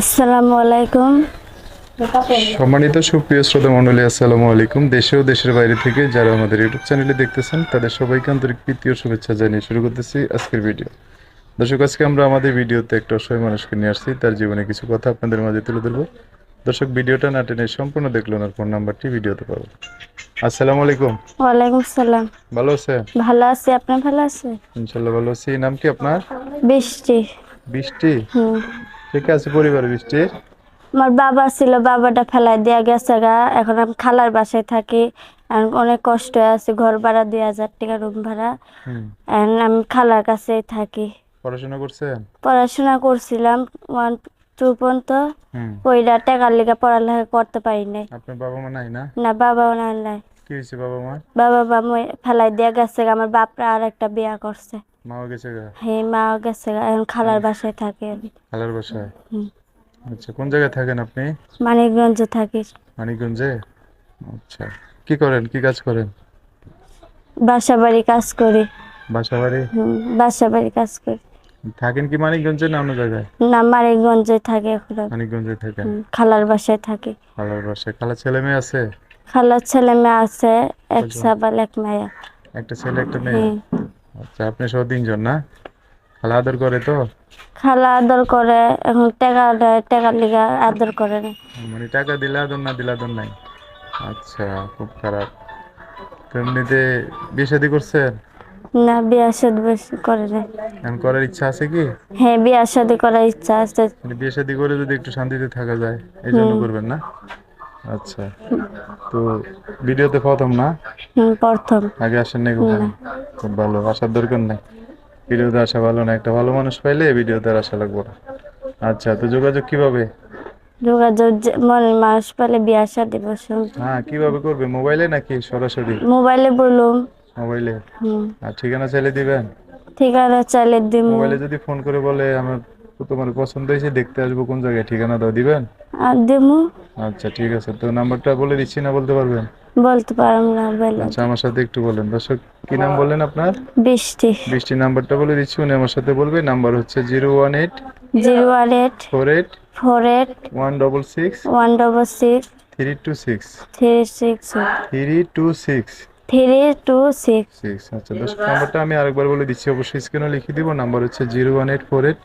আসসালামু আলাইকুম। সম্মানিত সুপ্রিয় শ্রোতা মণ্ডলী আসসালামু আলাইকুম। দেশে ও দেশের বাইরে থেকে যারা আমাদের ইউটিউব চ্যানেলে দেখতেছেন তাদের সবাইকে আন্তরিক প্রীতি ও শুভেচ্ছা জানিয়ে শুরু করতেছি আজকের ভিডিও। দর্শক আজকে আমরা আমাদের ভিডিওতে একটা অসহায় মানুষকে নিয়ে আসছি। তার জীবনে কিছু কথা আপনাদের মাঝে তুলে ধরবো। দর্শক ভিডিওটা না টেনে সম্পূর্ণ দেখল ওনার ফোন নাম্বারটি ভিডিওতে পাবো আসসালামু আলাইকুম। ওয়ালাইকুম সালাম ভালো আছেন? ভালো আছি। আপনি ভালো আছেন? ইনশাল্লাহ ভালো আছি। নাম কি আপনার? বৃষ্টি। বৃষ্টি? হুম। ঠিক আছে পরিবার বৃষ্টির আমার বাবা ছিল বাবাটা ফেলাই দেওয়া গেছে গা। এখন আমি খালার বাসায় থাকি। অনেক কষ্ট আছে ঘর ভাড়া দুই হাজার টাকা রুম ভাড়া। আমি খালার কাছেই থাকি। পড়াশোনা করছেন? পড়াশোনা করছিলাম ওয়ান টু পর্যন্ত। ওইটা টাকার লেগে পড়ালেখা করতে পারি নাই। আপনার বাবা মা নাই না? না বাবাও না নাই। কি হয়েছে বাবা মার? বাবা বা ফেলাই দেওয়া গেছে গা, আমার বাপরা আর একটা বিয়া করছে। মাও গেছে গা? হ্যাঁ মা গেছে গা, এখন খালার বাসায় থাকে। খালার বাসায়? আচ্ছা কোন জায়গায় থাকেন আপনি? মানিকগঞ্জে থাকি। মানিকগঞ্জে? আচ্ছা কি করেন? কি কাজ করেন? বাসা বাড়ি কাজ করি। বাসা বাড়ি হুম, বাসা বাড়ি কাজ করি। থাকেন কি মানিকগঞ্জে না অন্য জায়গায়? না মানিকগঞ্জে থাকি এখন। মানিকগঞ্জে হুম, খালার বাসায় থাকি। খালার বাসায়। খালা ছেলে মেয়ে আছে? খালার ছেলে মেয়ে আছে এক সাবাল এক মায়া। একটা ছেলে একটা মেয়ে? হুম। আচ্ছা আপনি সহ তিনজন না? খালা আদর করে তো? খালা আদর করে এখন টাকা টাকার লিগা আদর করে না। মানে টাকা দিলে আদর না দিলে আদর নাই? আচ্ছা খুব খারাপ। এমনিতে বিয়ে শাদী করছেন না বিয়া শাদি বেশি করে না এখন করার ইচ্ছা আছে কি? হ্যাঁ বিয়া শাদি করার ইচ্ছা আছে। মানে বিয়ে শাদী করে যদি একটু শান্তিতে থাকা যায় এই জন্য করবেন না? আচ্ছা। তো ভিডিওতে প্রথম না? প্রথম। আগে আসেন নাই কখনো খুব ভালো আসার দরকার নাই। ভিডিওতে আসা ভালো না একটা ভালো মানুষ পাইলে ভিডিওতে আর আসা লাগবে না। আচ্ছা তো যোগাযোগ কীভাবে? যোগাযোগ মনের মানুষ পেলে বিয়া শাদি বসুন। হ্যাঁ কীভাবে করবে? মোবাইলে নাকি সরাসরি? মোবাইলে বলুম মোবাইলে? আর ঠিকানা চাইলে দিবেন? ঠিকানা চাইলে দিম। মোবাইলে যদি ফোন করে বলে আমার তোমার পছন্দ হয়েছে দেখতে আসব কোন জায়গায় ঠিকানা দাও দিবেন? আচ্ছা ঠিক আছে। তো নাম্বারটা বলে দিচ্ছি না বলতে পারবেন? বলতে পারলাম না বলে। আচ্ছা আমার সাথে একটু বলেন। দর্শক কি নাম বললেন আপনার? বৃষ্টি। বৃষ্টি নাম্বারটা বলে দিচ্ছি উনি আমার সাথে বলবে। নাম্বার হচ্ছে zero one eight zero one eight four eight four eight one double six one double six three two six. Three six three two six. Three two six. Six আচ্ছা। দর্শক নাম্বারটা আমি আরেকবার বলে দিচ্ছি। অবশ্যই স্ক্রিনে লিখে দিব। নাম্বার হচ্ছে zero one eight four eight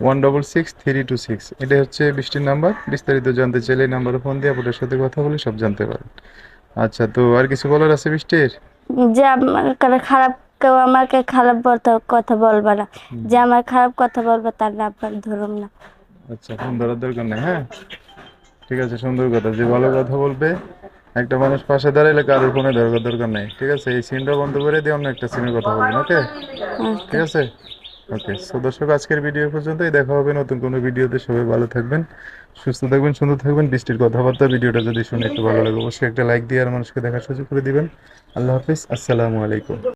one double six three two six এটা হচ্ছে বৃষ্টির নাম্বার। বিস্তারিত জানতে চাইলে এই নাম্বারে ফোন দিয়ে আপনার সাথে কথা বলে সব জানতে পারেন আচ্ছা তো আর কিছু বলার আছে বৃষ্টির? যে আমার খারাপ কেউ আমাকে খারাপ কথা বলবে না। যে আমার খারাপ কথা বলবে তার নাম্বার ধরুন না। আচ্ছা ফোন ধরার দরকার নেই হ্যাঁ? ঠিক আছে সুন্দর কথা। যে ভালো কথা বলবে একটা মানুষ পাশে দাঁড়াইলে কারোর ফোনে ধরার দরকার নেই। ঠিক আছে এই সিনটা বন্ধ করে দিয়ে অন্য একটা সিনের কথা বলবেন ওকে? ঠিক আছে? ওকে সো দর্শক, আজকের ভিডিও পর্যন্তই। দেখা হবে নতুন কোনো ভিডিওতে সবাই ভালো থাকবেন, সুস্থ থাকবেন, সুন্দর থাকবেন। বৃষ্টির কথাবার্তা ভিডিওটা যদি শুনে একটু ভালো লাগে, অবশ্যই একটা লাইক দিয়ে আর মানুষকে দেখার সুযোগ করে দিবেন। আল্লাহ হাফিজ, আসসালামু আলাইকুম।